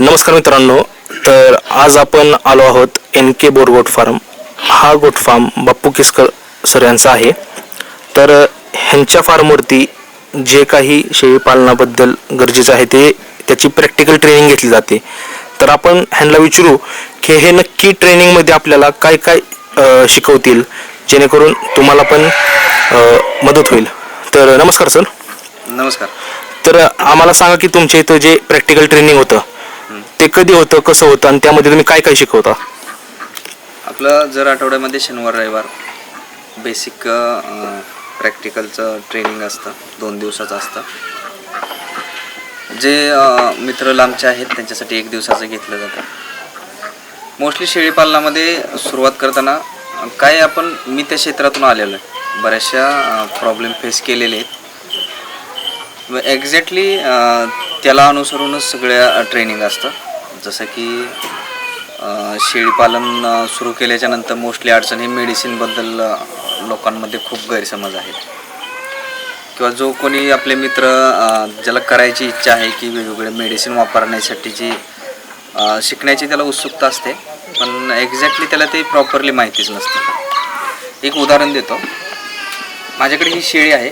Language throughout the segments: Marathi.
नमस्कार मित्रांनो तर आज आपण आलो आहोत N K Bor goat farm. हा गोट फार्म बाप्पू किसकर सर यांचा आहे. तर ह्यांच्या फार्मवरती जे काही शेळी पालनाबद्दल गरजेचं आहे ते त्याची प्रॅक्टिकल ट्रेनिंग घेतली जाते. तर आपण ह्यांना विचारू की हे नक्की ट्रेनिंगमध्ये आपल्याला काय काय शिकवतील जेणेकरून तुम्हाला पण मदत होईल. तर नमस्कार सर. नमस्कार. तर आम्हाला सांगा की तुमच्या इथं जे प्रॅक्टिकल ट्रेनिंग होतं ते कधी होतं कसं होतं आणि त्यामध्ये तुम्ही काय काय शिकवता? आपलं जर आठवड्यामध्ये शनिवार रविवार बेसिक प्रॅक्टिकलचं ट्रेनिंग असतं दोन दिवसाचं असतं. जे मित्र लांबचे आहेत त्यांच्यासाठी एक दिवसाचं घेतलं जातं. मोस्टली शेळीपालनामध्ये सुरुवात करताना काय आपण मी त्या क्षेत्रातून आलेलो आहे. बऱ्याचशा प्रॉब्लेम फेस केलेले आहेत. एक्झॅक्टली त्याला अनुसरूनच सगळ्या ट्रेनिंग असतं. जसं की शेळीपालन सुरू केल्याच्यानंतर मोस्टली अडचण ही मेडिसिनबद्दल लोकांमध्ये खूप गैरसमज आहेत. किंवा जो कोणी आपले मित्र ज्याला करायची इच्छा आहे की वेगवेगळे मेडिसिन वापरण्यासाठीची जी शिकण्याची त्याला उत्सुकता असते पण एक्झॅक्टली त्याला ते प्रॉपरली माहितीच नसते. एक उदाहरण देतो. माझ्याकडे ही शेळी आहे.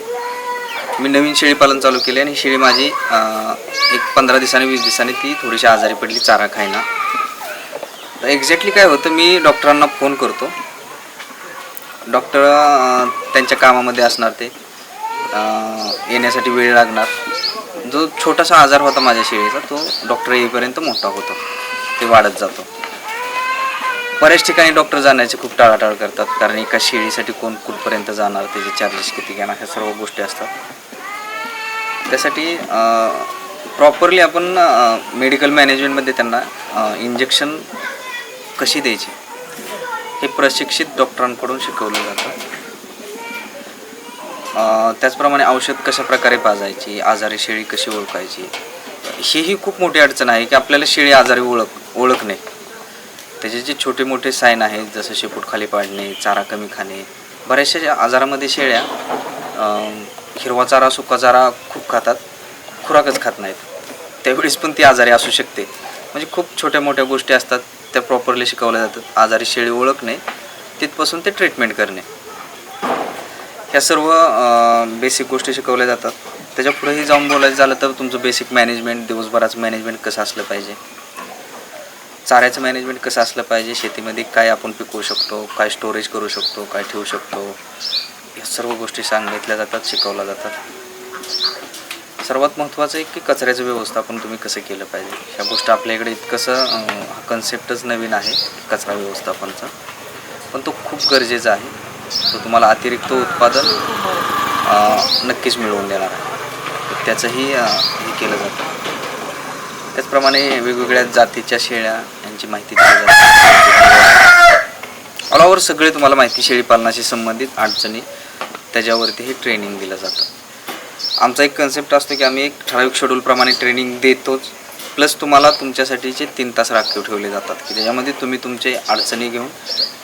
मी नवीन शेळीपालन चालू केले आणि ही शेळी माझी एक पंधरा दिवसांनी वीस दिवसांनी ती थोडीशी आजारी पडली चारा खायना तर एक्झॅक्टली काय होतं मी डॉक्टरांना फोन करतो. डॉक्टर त्यांच्या कामामध्ये असणार ते. येण्यासाठी वेळ लागणार. जो छोटासा आजार होता माझ्या शेळीचा तो डॉक्टर येईपर्यंत मोठा होतो. ते वाढत जातो. बऱ्याच ठिकाणी डॉक्टर जाण्याचे खूप टाळाटाळ करतात कारण एका शेळीसाठी कोण कुठपर्यंत जाणार त्याचे चार्जेस किती घेणार ह्या सर्व गोष्टी असतात. त्यासाठी प्रॉपरली आपण मेडिकल मॅनेजमेंटमध्ये त्यांना इंजेक्शन कशी द्यायची? हे प्रशिक्षित डॉक्टरांकडून शिकवलं जातं. त्याचप्रमाणे औषध कशा प्रकारे पाजायची आजारी शेळी कशी ओळखायची ही खूप मोठी अडचण आहे की आपल्याला शेळी आजारी ओळख ओळखणे त्याचे जे छोटे मोठे साईन आहेत जसं शेपूट खाली पाडणे चारा कमी खाणे बऱ्याचशा आजारामध्ये शेळ्या हिरवा चारा सुका चारा खूप खातात खुराकच खात नाहीत. त्यावेळेस पण ती आजारी असू शकते. म्हणजे खूप छोट्या मोठ्या गोष्टी असतात त्या प्रॉपरली शिकवल्या जातात. आजारी शेळी ओळखणे तिथपासून ते ट्रीटमेंट करणे. ह्या सर्व बेसिक गोष्टी शिकवल्या जातात. त्याच्या पुढेही जाऊन बोलायचं झालं तर तुमचं बेसिक मॅनेजमेंट दिवसभराचं मॅनेजमेंट कसं असलं पाहिजे? चाऱ्याचं मॅनेजमेंट कसं असलं पाहिजे? शेतीमध्ये काय आपण पिकवू शकतो? काय स्टोरेज करू शकतो? काय ठेवू शकतो? या सर्व गोष्टी सांगितल्या जातात शिकवल्या जातात. सर्वात महत्त्वाचं आहे की कचऱ्याचं व्यवस्थापन तुम्ही कसं केलं पाहिजे? ह्या गोष्ट आपल्या इकडे इतकंसं हा कन्सेप्टच नवीन आहे कचरा व्यवस्थापनचा. पण तो खूप गरजेचा आहे. तो तुम्हाला अतिरिक्त उत्पादन नक्कीच मिळवून देणार आहे. त्याचंही हे केलं जातं. त्याचप्रमाणे वेगवेगळ्या जातीच्या शेळ्या यांची माहिती दिली जाते. ऑल ओव्हर सगळे तुम्हाला माहिती शेळीपालनाशी संबंधित अडचणी त्याच्यावरती हे ट्रेनिंग दिलं जातं. आमचा एक कन्सेप्ट असतो की आम्ही एक ठराविक शेड्यूलप्रमाणे ट्रेनिंग देतोच. प्लस तुम्हाला तुमच्यासाठीचे तीन तास राखीव ठेवले जातात की त्याच्यामध्ये तुम्ही तुमचे अडचणी घेऊन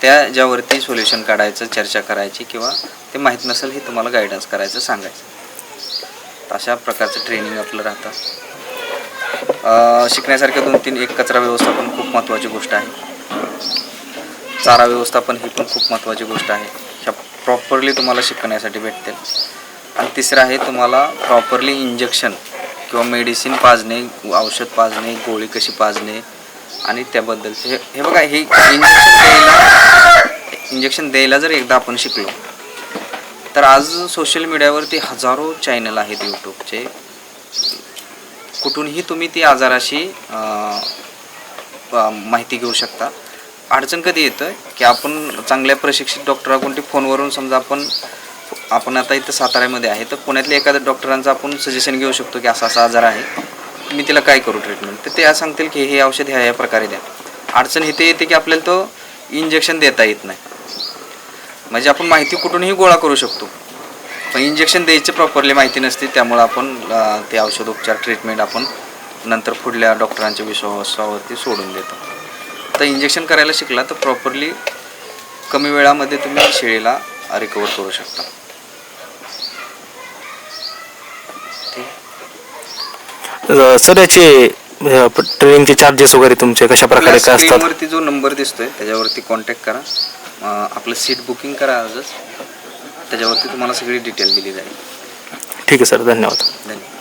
त्या ज्यावरती सोल्युशन काढायचं चर्चा करायची किंवा ते माहीत नसेल हे तुम्हाला गायडन्स करायचं सांगायचं. तर अशा प्रकारचं ट्रेनिंग आपलं राहतं. शिकण्यासारख्या दोन तीन एक कचरा व्यवस्थापन खूप महत्त्वाची गोष्ट आहे. चारा व्यवस्थापन ही पण खूप महत्त्वाची गोष्ट आहे. ह्या प्रॉपरली तुम्हाला शिकण्यासाठी भेटतील. आणि तिसरं आहे तुम्हाला प्रॉपरली इंजेक्शन किंवा मेडिसिन पाजणे औषध पाजणे गोळी कशी पाजणे आणि त्याबद्दलचे हे हे बघा हे इंजेक्शन द्यायला इंजेक्शन द्यायला जर एकदा आपण शिकलो तर आज सोशल मीडियावरती हजारो चॅनल आहेत यूट्यूबचे कुठूनही तुम्ही ती आजाराशी माहिती घेऊ शकता. अडचण कधी येतं? की आपण चांगल्या प्रशिक्षित डॉक्टराकडून फोनवरून समजा आपण आपण आता इथं साताऱ्यामध्ये आहे तर पुण्यातल्या एखाद्या डॉक्टरांचं आपण सजेशन घेऊ शकतो की असा असा आजार आहे. मी तिला काय करू ट्रीटमेंट तर ते आज सांगतील की हे औषध ह्या या प्रकारे द्या. अडचण इथे येते की आपल्याला तो इंजेक्शन देता येत नाही. म्हणजे आपण माहिती कुठूनही गोळा करू शकतो. पण इंजेक्शन द्यायची प्रॉपरली माहिती नसते त्यामुळं आपण ते औषध उपचार ट्रीटमेंट आपण नंतर पुढल्या डॉक्टरांच्या विश्वासावरती सोडून देतो. तर इंजेक्शन करायला शिकला तर प्रॉपरली कमी वेळामध्ये तुम्ही शेळीला रिकवर करू शकता ठीक अ, सर याचे ट्रेनिंगचे चार्जेस वगैरे तुमचे कशा प्रकारे काय असतात? स्क्रीनवरती जो नंबर दिसतोय त्याच्यावरती कॉन्टॅक्ट करा. अं, आपलं सीट बुकिंग करा आजच. त्याच्यावरती तुम्हाला सगळी डिटेल दिली जाईल. ठीक आहे सर धन्यवाद. धन्यवाद.